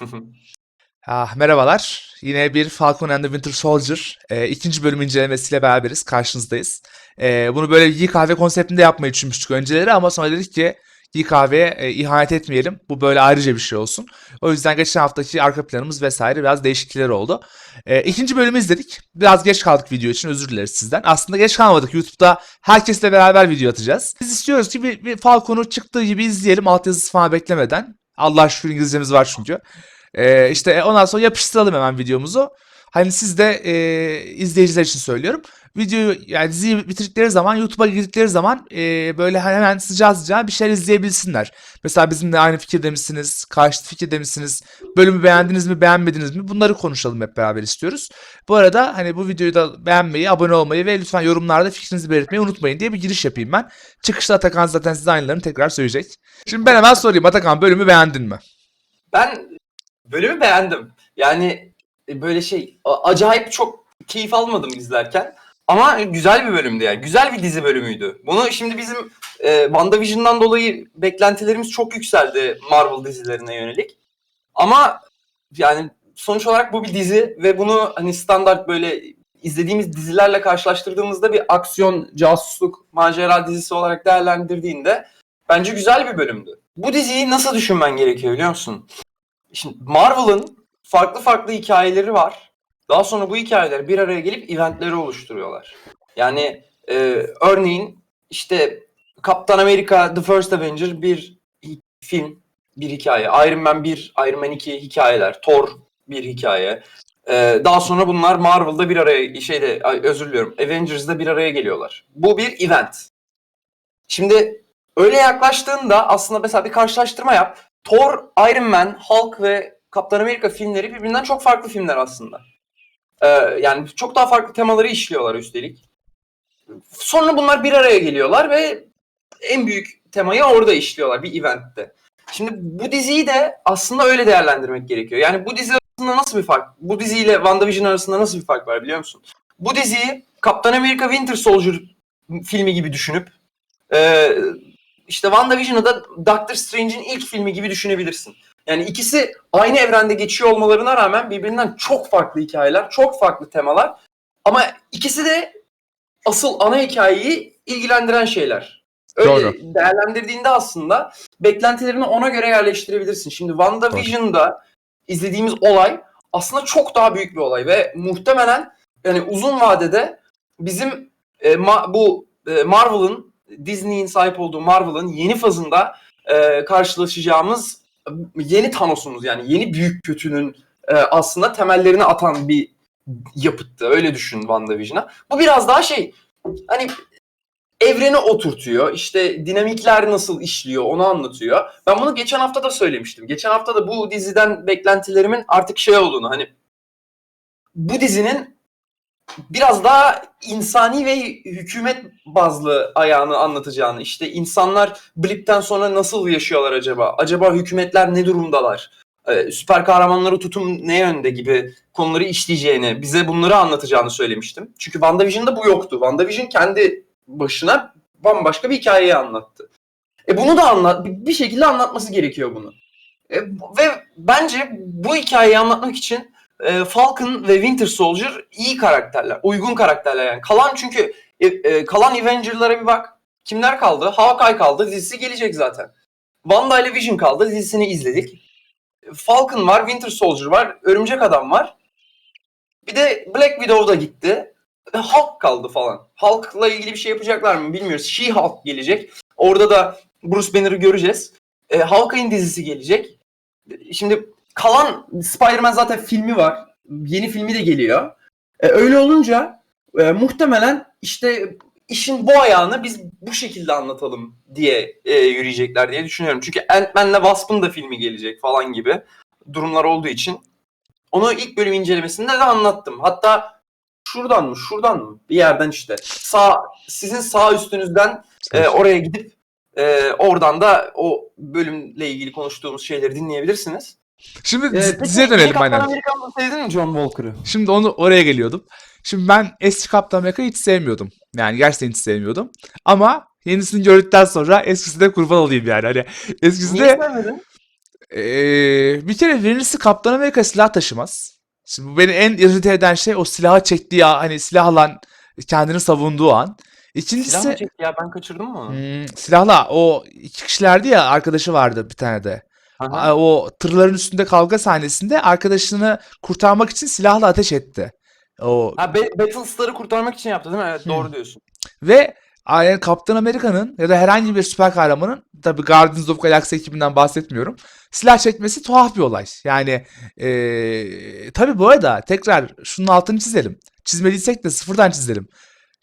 Ah, merhabalar. Yine bir Falcon and the Winter Soldier e, ikinci bölüm incelemesiyle beraberiz. Karşınızdayız. E, bunu böyle iyi kahve konseptinde yapmayı düşünmüştük önceleri ama sonra dedik ki iyi kahveye e, ihanet etmeyelim. Bu böyle ayrıca bir şey olsun. O yüzden geçen haftaki arka planımız vesaire biraz değişiklikler oldu. E, ikinci bölümü izledik. Biraz geç kaldık video için özür dileriz sizden. Aslında geç kalmadık. YouTube'da herkesle beraber video atacağız. Biz istiyoruz ki bir, bir Falcon'u çıktığı gibi izleyelim altyazısı falan beklemeden. Allah şükür İngilizcemiz var çünkü. Ee, işte ondan sonra yapıştıralım hemen videomuzu. Hani siz de e, izleyiciler için söylüyorum. Videoyu yani diziyi bitirdikleri zaman YouTube'a girdikleri zaman e, böyle hemen sıcağı sıcağı bir şeyler izleyebilsinler. Mesela bizimle aynı fikirde misiniz? Karşı fikirde misiniz? Bölümü beğendiniz mi beğenmediniz mi? Bunları konuşalım hep beraber istiyoruz. Bu arada hani bu videoyu da beğenmeyi, abone olmayı ve lütfen yorumlarda fikrinizi belirtmeyi unutmayın diye bir giriş yapayım ben. Çıkışta Atakan zaten size aynılarını tekrar söyleyecek. Şimdi ben hemen sorayım Atakan bölümü beğendin mi? Ben bölümü beğendim. Yani böyle şey acayip çok keyif almadım izlerken. Ama güzel bir bölümdü yani. Güzel bir dizi bölümüydü. Bunu şimdi bizim e, WandaVision'dan dolayı beklentilerimiz çok yükseldi Marvel dizilerine yönelik. Ama yani sonuç olarak bu bir dizi ve bunu hani standart böyle izlediğimiz dizilerle karşılaştırdığımızda bir aksiyon, casusluk, macera dizisi olarak değerlendirdiğinde bence güzel bir bölümdü. Bu diziyi nasıl düşünmen gerekiyor biliyor musun? Şimdi Marvel'ın farklı farklı hikayeleri var. Daha sonra bu hikayeler bir araya gelip eventleri oluşturuyorlar. Yani e, örneğin işte Kaptan Amerika The First Avenger bir film, bir hikaye. Iron Man 1, Iron Man 2 hikayeler. Thor bir hikaye. E, daha sonra bunlar Marvel'da bir araya şeyde özür diliyorum Avengers'da bir araya geliyorlar. Bu bir event. Şimdi öyle yaklaştığında aslında mesela bir karşılaştırma yap. Thor, Iron Man, Hulk ve Kaptan Amerika filmleri birbirinden çok farklı filmler aslında. Ee, yani çok daha farklı temaları işliyorlar üstelik. Sonra bunlar bir araya geliyorlar ve en büyük temayı orada işliyorlar bir eventte. Şimdi bu diziyi de aslında öyle değerlendirmek gerekiyor. Yani bu dizi arasında nasıl bir fark? Bu diziyle WandaVision arasında nasıl bir fark var biliyor musun? Bu diziyi Kaptan Amerika Winter Soldier filmi gibi düşünüp e, işte WandaVision'ı da Doctor Strange'in ilk filmi gibi düşünebilirsin. Yani ikisi aynı evrende geçiyor olmalarına rağmen birbirinden çok farklı hikayeler, çok farklı temalar. Ama ikisi de asıl ana hikayeyi ilgilendiren şeyler. Öyle Doğru. değerlendirdiğinde aslında beklentilerini ona göre yerleştirebilirsin. Şimdi WandaVision'da izlediğimiz olay aslında çok daha büyük bir olay ve muhtemelen yani uzun vadede bizim e, ma- bu e, Marvel'ın Disney'in sahip olduğu Marvel'ın yeni fazında e, karşılaşacağımız yeni Thanos'umuz yani yeni büyük kötünün e, aslında temellerini atan bir yapıttı. Öyle düşün WandaVision'a. Bu biraz daha şey hani evreni oturtuyor. İşte dinamikler nasıl işliyor onu anlatıyor. Ben bunu geçen hafta da söylemiştim. Geçen hafta da bu diziden beklentilerimin artık şey olduğunu hani bu dizinin biraz daha insani ve hükümet bazlı ayağını anlatacağını işte insanlar blipten sonra nasıl yaşıyorlar acaba? Acaba hükümetler ne durumdalar? Ee, süper kahramanları tutum ne yönde gibi konuları işleyeceğini, bize bunları anlatacağını söylemiştim. Çünkü WandaVision'da bu yoktu. WandaVision kendi başına bambaşka bir hikayeyi anlattı. E bunu da anlat bir şekilde anlatması gerekiyor bunu. E, ve bence bu hikayeyi anlatmak için e, Falcon ve Winter Soldier iyi karakterler, uygun karakterler yani. Kalan çünkü e, e, kalan Avenger'lara bir bak. Kimler kaldı? Hawkeye kaldı, dizisi gelecek zaten. Wanda ile Vision kaldı, dizisini izledik. Falcon var, Winter Soldier var, Örümcek Adam var. Bir de Black Widow da gitti. E, Hulk kaldı falan. Hulk'la ilgili bir şey yapacaklar mı bilmiyoruz. She-Hulk gelecek. Orada da Bruce Banner'ı göreceğiz. E, Hawkeye'in dizisi gelecek. Şimdi kalan Spider-Man zaten filmi var. Yeni filmi de geliyor. E, öyle olunca e, muhtemelen işte işin bu ayağını biz bu şekilde anlatalım diye e, yürüyecekler diye düşünüyorum. Çünkü Ant-Man'le Wasp'ın da filmi gelecek falan gibi durumlar olduğu için onu ilk bölüm incelemesinde de anlattım. Hatta şuradan mı şuradan mı bir yerden işte sağ sizin sağ üstünüzden e, oraya gidip e, oradan da o bölümle ilgili konuştuğumuz şeyleri dinleyebilirsiniz. Şimdi Ee, yeni dönelim Kaptan aynen. Amerika'nı sevdin mi John Walker'ı? Şimdi onu oraya geliyordum. Şimdi ben eski Kaptan Amerika'yı hiç sevmiyordum. Yani gerçekten hiç sevmiyordum. Ama yenisini gördükten sonra eskisine kurban olayım yani. Hani Niye eskisinde sevmedin? Ee, bir kere birincisi Kaptan Amerika silah taşımaz. Şimdi bu beni en irrite eden şey o silahı çektiği an, hani silahla kendini savunduğu an. İkincisi Silah mı çekti ya ben kaçırdım mı onu? hmm, silahla o iki kişilerdi ya arkadaşı vardı bir tane de. Aha. O tırların üstünde kavga sahnesinde arkadaşını kurtarmak için silahla ateş etti. O Ha Ba- Battlestar'ı kurtarmak için yaptı değil mi? Evet Hı. doğru diyorsun. Ve yani Kaptan Amerika'nın ya da herhangi bir süper kahramanın tabii Guardians of Galaxy ekibinden bahsetmiyorum. Silah çekmesi tuhaf bir olay. Yani eee tabii bu arada tekrar şunun altını çizelim. Çizmediysek de sıfırdan çizelim.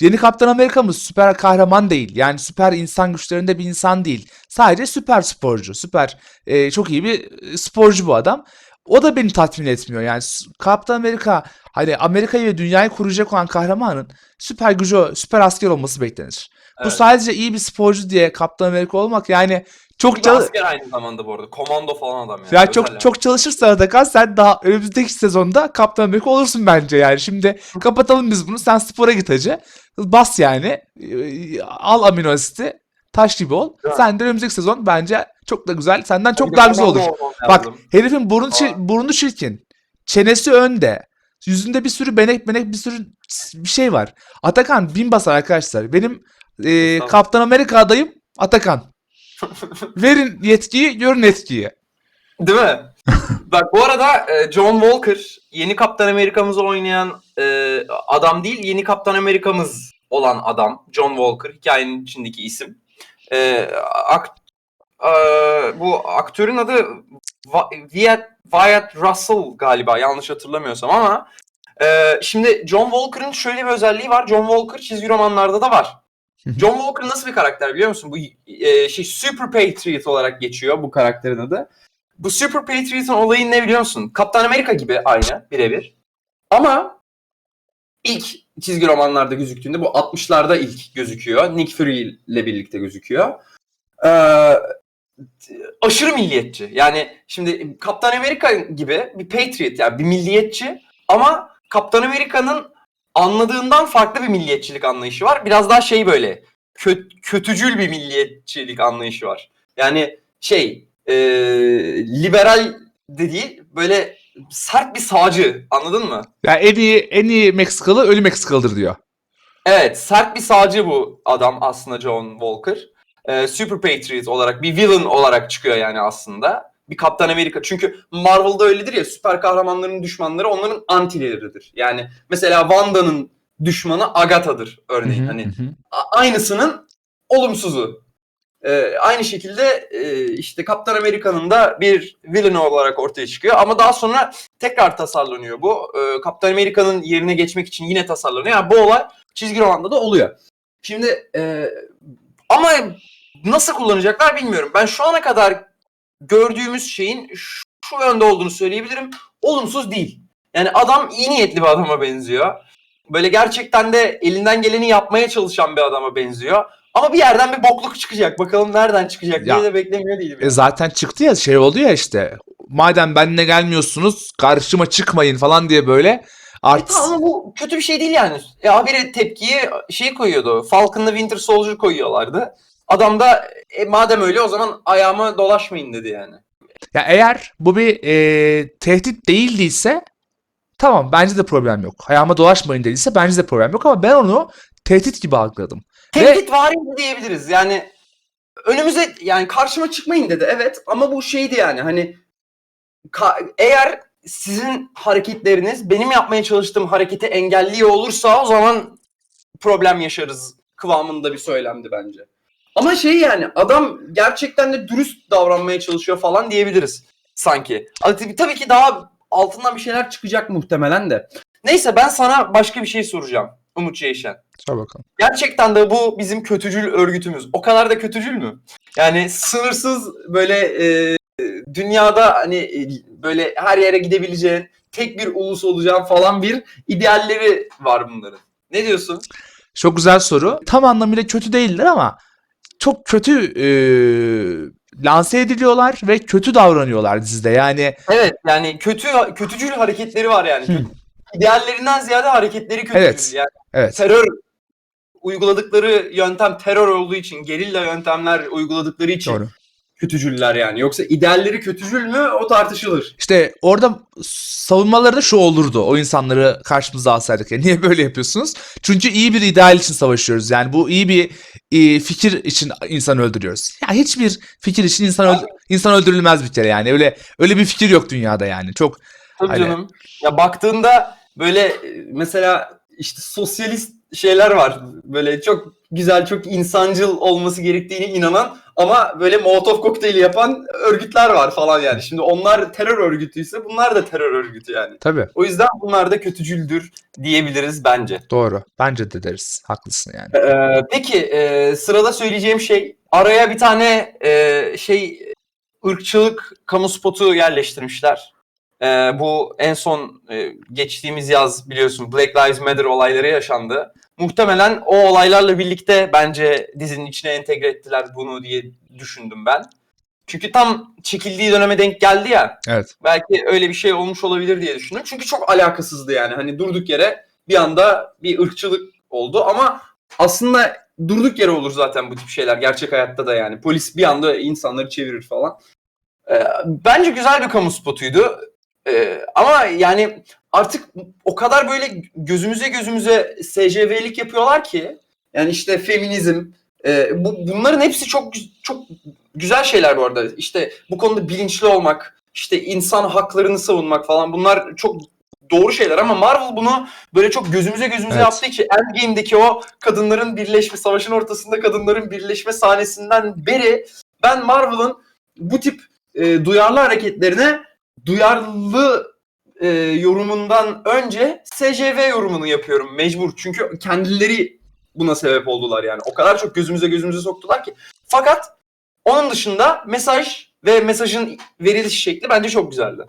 Yeni Kaptan Amerika'mız süper kahraman değil. Yani süper insan güçlerinde bir insan değil. Sadece süper sporcu. Süper eee, çok iyi bir e, sporcu bu adam. O da beni tatmin etmiyor. Yani Kaptan Amerika hani Amerika'yı ve dünyayı kuracak olan kahramanın süper gücü, süper asker olması beklenir. Bu Evet. sadece iyi bir sporcu diye Kaptan Amerika olmak yani çok Bu da çal- asker aynı zamanda bu arada. Komando falan adam yani. ya Özel çok yani. çok çalışırsan da kal sen daha önümüzdeki sezonda Kaptan Amerika olursun bence yani. Şimdi kapatalım biz bunu. Sen spora git hacı. Bas yani. Ee, Al amino asiti. Taş gibi ol. Evet. Sen de önümüzdeki sezon bence çok da güzel. Senden çok daha güzel olur. Bak herifin burnu, çir- burnu çirkin. Çenesi önde. Yüzünde bir sürü benek benek bir sürü bir şey var. Atakan bin basar arkadaşlar. Benim e. Kaptan Amerika adayım Atakan. Verin yetkiyi, görün etkiyi. Değil mi? Bak bu arada e, John Walker yeni Kaptan Amerika'mızı oynayan e, adam değil, yeni Kaptan Amerika'mız olan adam. John Walker hikayenin içindeki isim. E, ak- e, bu aktörün adı Wyatt, Wyatt Russell galiba yanlış hatırlamıyorsam ama şimdi John Walker'ın şöyle bir özelliği var. John Walker çizgi romanlarda da var. John Walker nasıl bir karakter biliyor musun? Bu e, şey Super Patriot olarak geçiyor bu karakterin adı. Bu Super Patriot'ın olayı ne biliyor musun? Kaptan Amerika gibi aynı birebir. Ama ilk çizgi romanlarda gözüktüğünde bu 60'larda ilk gözüküyor. Nick Fury ile birlikte gözüküyor. Ee, aşırı milliyetçi. Yani şimdi Kaptan Amerika gibi bir patriot yani bir milliyetçi ama Kaptan Amerika'nın anladığından farklı bir milliyetçilik anlayışı var. Biraz daha şey böyle kö- kötücül bir milliyetçilik anlayışı var. Yani şey e, liberal de değil böyle sert bir sağcı anladın mı? Ya en iyi en iyi Meksikalı ölü Meksikalıdır diyor. Evet sert bir sağcı bu adam aslında John Walker. Ee, Super Patriot olarak bir villain olarak çıkıyor yani aslında. Bir Kaptan Amerika. Çünkü Marvel'da öyledir ya süper kahramanların düşmanları onların antileridir. Yani mesela Wanda'nın düşmanı Agatha'dır örneğin. Hı hı, hani hı aynısının olumsuzu. Ee, aynı şekilde e, işte Kaptan Amerika'nın da bir villain olarak ortaya çıkıyor ama daha sonra tekrar tasarlanıyor bu. Ee, Kaptan Amerika'nın yerine geçmek için yine tasarlanıyor. Yani bu olay çizgi romanda da oluyor. Şimdi e, ama nasıl kullanacaklar bilmiyorum. Ben şu ana kadar gördüğümüz şeyin şu, yönde olduğunu söyleyebilirim. Olumsuz değil. Yani adam iyi niyetli bir adama benziyor. Böyle gerçekten de elinden geleni yapmaya çalışan bir adama benziyor. Ama bir yerden bir bokluk çıkacak. Bakalım nereden çıkacak Ya, diye de beklemiyor değilim. E zaten çıktı ya şey oldu ya işte. Madem benimle gelmiyorsunuz karşıma çıkmayın falan diye böyle E art tamam ama bu kötü bir şey değil yani. Ya habire tepkiyi şey koyuyordu. Falcon'la Winter Soldier koyuyorlardı. Adam da e, madem öyle o zaman ayağıma dolaşmayın dedi yani. Ya eğer bu bir e, tehdit değildiyse tamam bence de problem yok. Ayağıma dolaşmayın dediyse bence de problem yok ama ben onu tehdit gibi algıladım. Ve Tehdit var diyebiliriz. Yani önümüze yani karşıma çıkmayın dedi. Evet ama bu şeydi yani hani eğer sizin hareketleriniz benim yapmaya çalıştığım hareketi engelliyor olursa o zaman problem yaşarız kıvamında bir söylemdi bence. Ama şey yani adam gerçekten de dürüst davranmaya çalışıyor falan diyebiliriz sanki. Tabii, tabii ki daha altından bir şeyler çıkacak muhtemelen de. Neyse ben sana başka bir şey soracağım Umut Ceyşen. Sor bakalım. Gerçekten de bu bizim kötücül örgütümüz. O kadar da kötücül mü? Yani sınırsız böyle e, dünyada hani e, böyle her yere gidebileceğin, tek bir ulus olacağın falan bir idealleri var bunların. Ne diyorsun? Çok güzel soru. Tam anlamıyla kötü değiller ama çok kötü e, lanse ediliyorlar ve kötü davranıyorlar dizide. Yani Evet yani kötü kötücül hareketleri var yani. Hı. İdeallerinden ziyade hareketleri kötücül. Evet. Yani evet. terör uyguladıkları yöntem terör olduğu için, gerilla yöntemler uyguladıkları için Doğru. Kötücüller yani. Yoksa idealleri kötücül mü o tartışılır. İşte orada savunmaları da şu olurdu o insanları karşımıza alsaydık. Ya niye böyle yapıyorsunuz? Çünkü iyi bir ideal için savaşıyoruz. Yani bu iyi bir e, fikir için insan öldürüyoruz. Ya hiçbir fikir için insan insan öldürülmez bir kere yani. Öyle öyle bir fikir yok dünyada yani. Çok Tabii Hani- canım. Ya baktığında böyle e, mesela işte sosyalist şeyler var. Böyle çok güzel, çok insancıl olması gerektiğine inanan ama böyle Molotov kokteyli yapan örgütler var falan yani. Şimdi onlar terör örgütüyse bunlar da terör örgütü yani. tabii O yüzden bunlar da kötücüldür diyebiliriz bence. doğru. Bence de deriz. Haklısın yani. Ee, peki e, sırada söyleyeceğim şey araya bir tane e, şey ırkçılık kamu spotu yerleştirmişler. Ee, bu en son e, geçtiğimiz yaz biliyorsun Black Lives Matter olayları yaşandı. Muhtemelen o olaylarla birlikte bence dizinin içine entegre ettiler bunu diye düşündüm ben. Çünkü tam çekildiği döneme denk geldi ya. Evet. Belki öyle bir şey olmuş olabilir diye düşündüm. Çünkü çok alakasızdı yani. Hani durduk yere bir anda bir ırkçılık oldu ama aslında durduk yere olur zaten bu tip şeyler gerçek hayatta da yani. Polis bir anda insanları çevirir falan. Ee, bence güzel bir kamu spotuydu. Ee, ama yani artık o kadar böyle gözümüze gözümüze SCV'lik yapıyorlar ki yani işte feminizm e, bu, bunların hepsi çok çok güzel şeyler bu arada. İşte bu konuda bilinçli olmak, işte insan haklarını savunmak falan bunlar çok doğru şeyler ama Marvel bunu böyle çok gözümüze gözümüze Evet. yaptığı için Endgame'deki o kadınların birleşme, savaşın ortasında kadınların birleşme sahnesinden beri ben Marvel'ın bu tip e, duyarlı hareketlerine duyarlı e, yorumundan önce SCV yorumunu yapıyorum mecbur. Çünkü kendileri buna sebep oldular yani. O kadar çok gözümüze gözümüze soktular ki. Fakat onun dışında mesaj ve mesajın veriliş şekli bence çok güzeldi.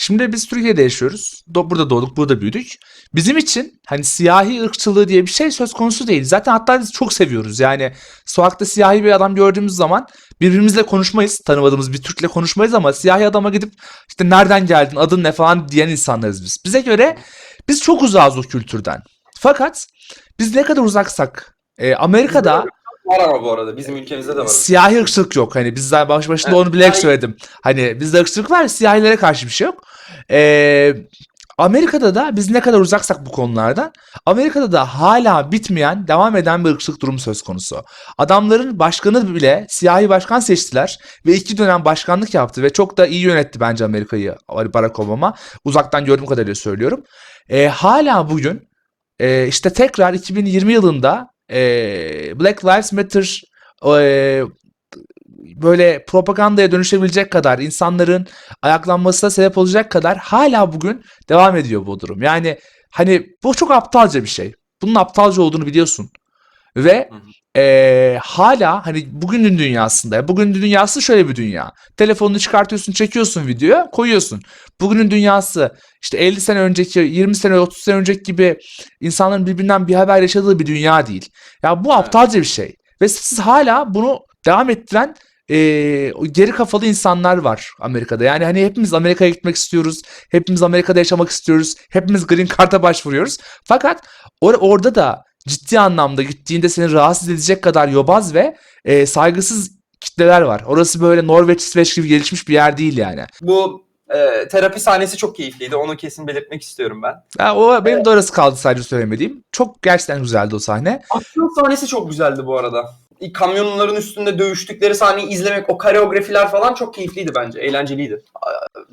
Şimdi biz Türkiye'de yaşıyoruz. Burada doğduk, burada büyüdük. Bizim için hani siyahi ırkçılığı diye bir şey söz konusu değil. Zaten hatta biz çok seviyoruz. Yani sokakta siyahi bir adam gördüğümüz zaman birbirimizle konuşmayız. Tanımadığımız bir Türk'le konuşmayız ama siyahi adama gidip işte nereden geldin, adın ne falan diyen insanlarız biz. Bize göre biz çok uzağız o kültürden. Fakat biz ne kadar uzaksak e, Amerika'da Var ama bu arada bizim ülkemizde de var. siyahi ırkçılık yok. Hani bizler baş başında Evet, onu bilerek siyahi- söyledim. Hani bizde ırkçılık var, siyahilere karşı bir şey yok. Ee, Amerika'da da biz ne kadar uzaksak bu konulardan, Amerika'da da hala bitmeyen, devam eden bir ırkçılık durumu söz konusu. Adamların başkanı bile siyahi başkan seçtiler ve iki dönem başkanlık yaptı ve çok da iyi yönetti bence Amerika'yı Barack Obama. Uzaktan gördüğüm kadarıyla söylüyorum. Ee, hala bugün e, işte tekrar 2020 yılında e, Black Lives Matter e, böyle propagandaya dönüşebilecek kadar insanların ayaklanmasına sebep olacak kadar hala bugün devam ediyor bu durum. Yani hani bu çok aptalca bir şey. Bunun aptalca olduğunu biliyorsun. Ve. Eee, hala hani bugünün dünyasında, bugünün dünyası şöyle bir dünya. Telefonunu çıkartıyorsun, çekiyorsun videoya, koyuyorsun. Bugünün dünyası işte 50 sene önceki, 20 sene, 30 sene önceki gibi insanların birbirinden bir haber yaşadığı bir dünya değil. Ya bu aptalca bir şey. Ve siz hala bunu devam ettiren o geri kafalı insanlar var Amerika'da. Yani hani hepimiz Amerika'ya gitmek istiyoruz. Hepimiz Amerika'da yaşamak istiyoruz. Hepimiz Green Card'a başvuruyoruz. Fakat or- orada da ciddi anlamda gittiğinde seni rahatsız edecek kadar yobaz ve eee, saygısız kitleler var. Orası böyle Norveç, İsveç gibi gelişmiş bir yer değil yani. Bu e, terapi sahnesi çok keyifliydi. Onu kesin belirtmek istiyorum ben. Ya o benim de orası kaldı sadece söylemediğim. Çok gerçekten güzeldi o sahne. Aksiyon sahnesi çok güzeldi bu arada. Kamyonların üstünde dövüştükleri sahneyi izlemek, o koreografiler falan çok keyifliydi bence. Eğlenceliydi.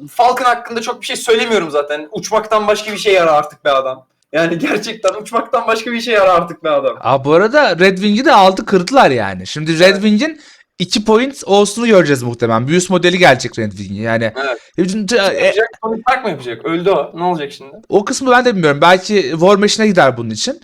Falcon hakkında çok bir şey söylemiyorum zaten. Uçmaktan başka bir şey yarar artık be adam. Yani gerçekten uçmaktan başka bir şey yarar artık be adam. Aa, bu arada Red Wing'i de aldı kırdılar yani. Şimdi Red Wing'in 2 point olsunu göreceğiz muhtemelen. Bir üst modeli gelecek Red Wing'in yani. Evet. E, Yapacak, Tony Stark mı yapacak? Öldü o. Ne olacak şimdi? O kısmı ben de bilmiyorum. Belki War Machine'e gider bunun için.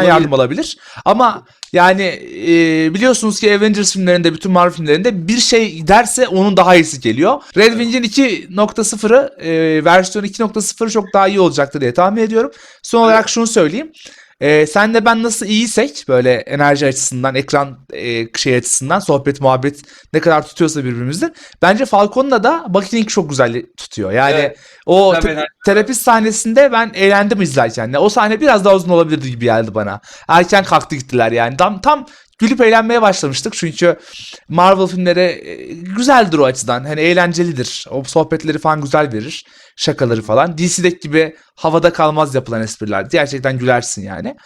Olabilir. yardım alabilir. Ama yani e, biliyorsunuz ki Avengers filmlerinde, bütün Marvel filmlerinde bir şey derse onun daha iyisi geliyor. Red Wing'in 2.0'ı e, versiyon 2.0 çok daha iyi olacaktır diye tahmin ediyorum. Son olarak şunu söyleyeyim. E, senle ben nasıl iyiysek böyle enerji açısından, ekran e, şey açısından, sohbet muhabbet ne kadar tutuyorsa birbirimizden. Bence Falcon'la da Buckingham çok güzel tutuyor. Yani Evet. o te- terapist sahnesinde ben eğlendim izlerken. O sahne biraz daha uzun olabilirdi gibi geldi bana. Erken kalktı gittiler yani. Tam tam gülüp eğlenmeye başlamıştık. Çünkü Marvel filmleri e, güzeldir o açıdan. Hani eğlencelidir. O sohbetleri falan güzel verir. Şakaları falan. DC'deki gibi havada kalmaz yapılan espriler. Gerçekten gülersin yani.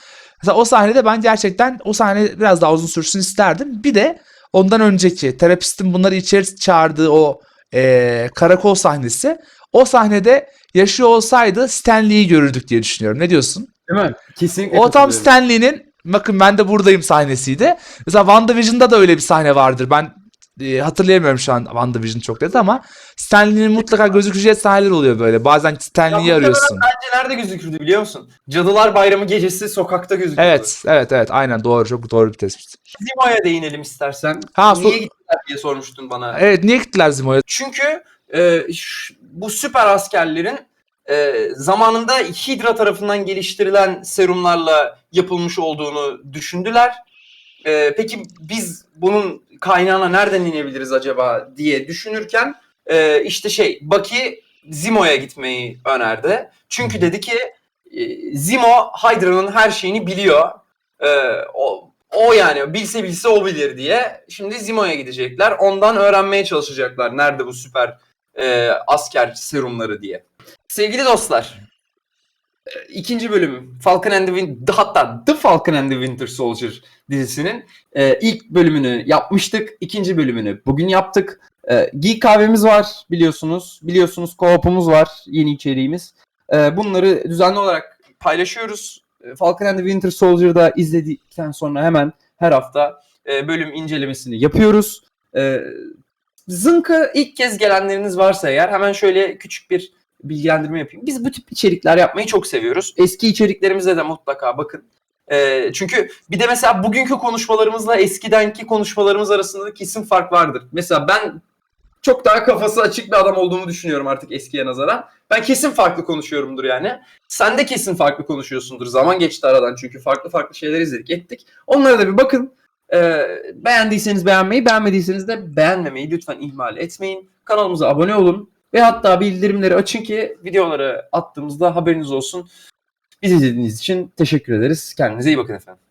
Mesela o sahnede ben gerçekten o sahne biraz daha uzun sürsün isterdim. Bir de ondan önceki terapistin bunları içeri çağırdığı o e, karakol sahnesi. O sahnede yaşıyor olsaydı Stanley'i görürdük diye düşünüyorum. Ne diyorsun? Değil mi? Kesinlikle O tam. Stanley'nin bakın ben de buradayım sahnesiydi. Mesela WandaVision'da da öyle bir sahne vardır. Ben e, hatırlayamıyorum şu an WandaVision çok net ama Stanley'nin mutlaka gözükeceği sahneler oluyor böyle. Bazen Stanley'i arıyorsun. Bence nerede gözükürdü biliyor musun? Cadılar Bayramı gecesi sokakta gözükürdü. Evet, evet, evet. Aynen doğru. Çok doğru bir tespit. Zimo'ya değinelim istersen. Ha, Niye so- gittiler diye sormuştun bana. Evet, niye gittiler Zimo'ya? Çünkü e, bu süper askerlerin e, zamanında Hydra tarafından geliştirilen serumlarla yapılmış olduğunu düşündüler. E, peki biz bunun kaynağına nereden inebiliriz acaba diye düşünürken e, işte şey Bucky Zimo'ya gitmeyi önerdi. Çünkü dedi ki e, Zimo Hydra'nın her şeyini biliyor. E, o, o yani bilse bilse o bilir diye. Şimdi Zimo'ya gidecekler. Ondan öğrenmeye çalışacaklar. Nerede bu süper e, asker serumları diye. Sevgili dostlar. İkinci bölüm Falcon and the Win- hatta The Falcon and the Winter Soldier dizisinin e, ilk bölümünü yapmıştık. İkinci bölümünü bugün yaptık. E, Geek kahvemiz var biliyorsunuz. Biliyorsunuz co-op'umuz var. Yeni içeriğimiz. E, bunları düzenli olarak paylaşıyoruz. E, Falcon and the Winter Soldier'da izledikten sonra hemen her hafta e, bölüm incelemesini yapıyoruz. E, Zınka ilk kez gelenleriniz varsa eğer hemen şöyle küçük bir bilgilendirme yapayım. Biz bu tip içerikler yapmayı çok seviyoruz. Eski içeriklerimize de mutlaka bakın. E, çünkü bir de mesela bugünkü konuşmalarımızla eskidenki konuşmalarımız arasında da kesin fark vardır. Mesela ben çok daha kafası açık bir adam olduğumu düşünüyorum artık eskiye nazaran. Ben kesin farklı konuşuyorumdur yani. Sen de kesin farklı konuşuyorsundur. Zaman geçti aradan çünkü farklı farklı şeyler izledik ettik. Onlara da bir bakın. Ee, beğendiyseniz beğenmeyi, beğenmediyseniz de beğenmemeyi lütfen ihmal etmeyin. Kanalımıza abone olun ve hatta bildirimleri açın ki videoları attığımızda haberiniz olsun. Bizi izlediğiniz için teşekkür ederiz. Kendinize iyi bakın efendim.